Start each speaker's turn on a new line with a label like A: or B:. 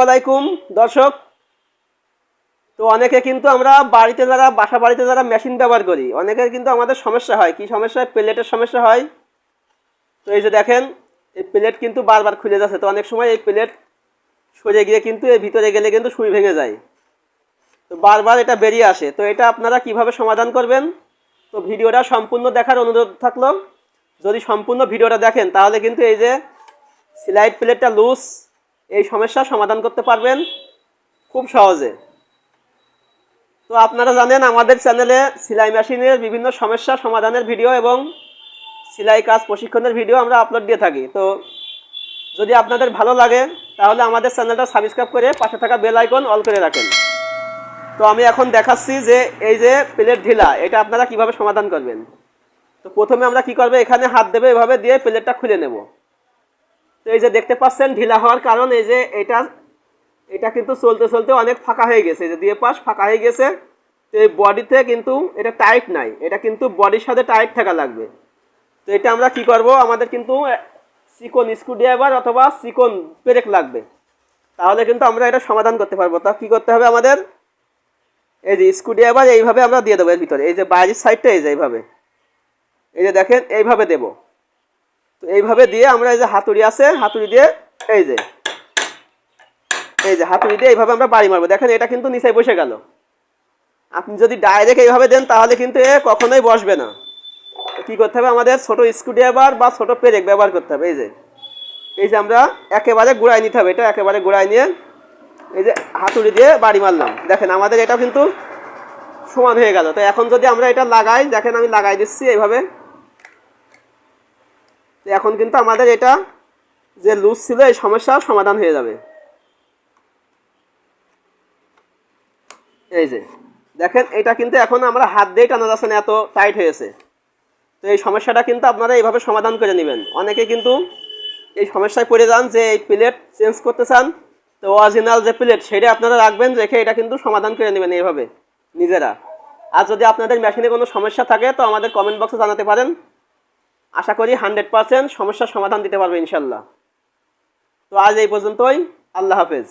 A: আলাইকুম, দর্শক। তো অনেকে কিন্তু আমরা বাড়িতে যারা, বাসা বাড়িতে যারা মেশিন ব্যবহার করি, অনেকের কিন্তু আমাদের সমস্যা হয়। কি সমস্যা? হয় প্লেটের সমস্যা হয়। তো এই যে দেখেন, এই প্লেট কিন্তু বারবার খুলে যাচ্ছে। তো অনেক সময় এই প্লেট সরে গিয়ে কিন্তু এর ভিতরে গেলে কিন্তু সুই ভেঙে যায়। তো বারবার এটা বেরিয়ে আসে। তো এটা আপনারা কীভাবে সমাধান করবেন? তো ভিডিওটা সম্পূর্ণ দেখার অনুরোধ থাকল। যদি সম্পূর্ণ ভিডিওটা দেখেন, তাহলে কিন্তু এই যে স্লাইড প্লেটটা লুজ এই সমস্যার সমাধান করতে পারবেন খুব সহজে। তো আপনারা জানেন আমাদের চ্যানেলে সেলাই মেশিনের বিভিন্ন সমস্যা সমাধানের ভিডিও এবং সেলাই কাজ প্রশিক্ষণের ভিডিও আমরা আপলোড দিয়ে থাকি। তো যদি আপনাদের ভালো লাগে, তাহলে আমাদের চ্যানেলটা সাবস্ক্রাইব করে পাশে থাকা বেল আইকন অল করে রাখেন। তো আমি এখন দেখাচ্ছি যে এই যে প্লেট ঢিলা, এটা আপনারা কীভাবে সমাধান করবেন। তো প্রথমে আমরা কি করব, এখানে হাত দেবে এভাবে দিয়ে প্লেটটা খুলে নেব। তো এই যে দেখতে পাচ্ছেন ঢিলা হওয়ার কারণ, এই যে এটা এটা কিন্তু চলতে চলতে অনেক ফাঁকা হয়ে গেছে। যে দিয়ে পাশ ফাঁকা হয়ে গেছে, তো এই বডিতে কিন্তু এটা টাইট নাই। এটা কিন্তু বডির সাথে টাইট থাকা লাগবে। তো এটা আমরা কি করব? আমাদের কিন্তু চিকন স্ক্রুড্রাইভার অথবা চিকন পেরেক লাগবে। তাহলে কিন্তু আমরা এটা সমাধান করতে পারব। তা কি করতে হবে আমাদের? এই যে স্ক্রুড্রাইভার এইভাবে আমরা দিয়ে দেবো এর ভিতরে। এই যে বাইরের সাইডটা এই যে এইভাবে। এই যে দেখেন, এইভাবে দেব। এইভাবে দিয়ে আমরা এই যে হাতুড়ি আছে, হাতুড়ি দিয়ে এই যে এই যে হাতুড়ি দিয়ে এইভাবে আমরা বাড়ি মারবো। দেখেন, এটা কিন্তু নিচে বসে গেল। আপনি যদি ডাইরেক্ট এইভাবে দেন, তাহলে কিন্তু এ কখনোই বসবে না। কী করতে হবে আমাদের? ছোট স্ক্রুড্রাইভার বা ছোট পেরেক ব্যবহার করতে হবে। এই যে এই যে আমরা একেবারে গুড়াই নিতে হবে। এটা একেবারে গুড়াই নিয়ে এই যে হাতুড়ি দিয়ে বাড়ি মারলাম। দেখেন, আমাদের এটা কিন্তু সমান হয়ে গেল। তো এখন যদি আমরা এটা লাগাই, দেখেন আমি লাগাই দিচ্ছি এইভাবে। তো এখন কিন্তু আমাদের এটা যে লুজ ছিল, এই সমস্যার সমাধান হয়ে যাবে। এই যে, দেখেন, এটা কিন্তু এখন আমরা হাত দিয়ে টানা যাচ্ছে না, এত টাইট হয়েছে। তো এই সমস্যাটা কিন্তু আপনারা এইভাবে সমাধান করে নেবেন। অনেকে কিন্তু এই সমস্যায় পড়ে যান যে এই প্লেট চেঞ্জ করতে চান। তো অরিজিনাল যে প্লেট সেটা আপনারা রাখবেন, রেখে এটা কিন্তু সমাধান করে নেবেন এইভাবে নিজেরা। আর যদি আপনাদের মেশিনে কোনো সমস্যা থাকে, তো আমাদের কমেন্ট বক্সে জানাতে পারেন। আশা করি হান্ড্রেড পারসেন্ট সমস্যার সমাধান দিতে পারবে ইনশাল্লাহ। তো আজ এই পর্যন্তই। আল্লাহ হাফেজ।